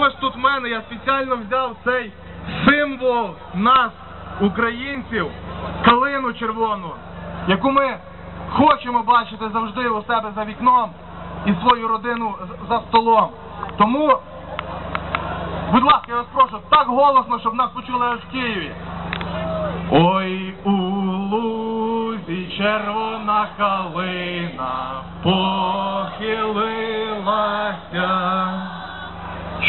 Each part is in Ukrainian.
ось тут в мене я спеціально взяв цей символ нас, українців, калину червону, яку ми хочемо бачити завжди у себе за вікном і свою родину за столом. Тому, будь ласка, я вас прошу, так голосно, щоб нас почули аж в Києві. Ой, у лузі червона калина похилилася,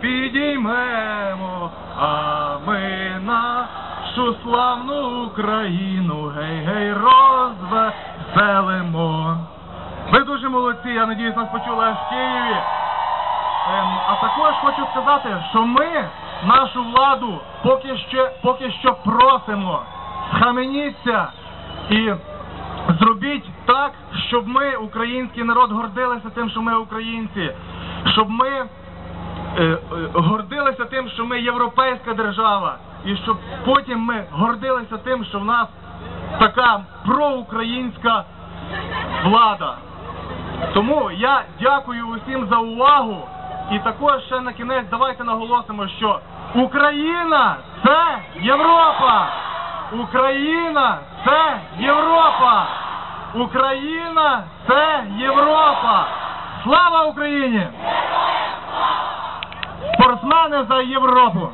Підіймемо, а ми нашу славну Україну гей гей розвеселимо. Ви дуже молодці, я надіюсь, нас почули аж в Києві. Ем, а також хочу сказати, що ми нашу владу поки що, поки що просимо. Схаменіться і зробіть так, щоб ми, український народ, гордилися тим, що ми українці, щоб ми гордилися тим, що ми європейська держава, і щоб потім ми гордилися тим, що в нас така проукраїнська влада. Тому я дякую усім за увагу. І також ще на кінець давайте наголосимо, що Україна це Європа! Україна це Європа! Україна це Європа! Слава Україні! Спортсмени за Європу!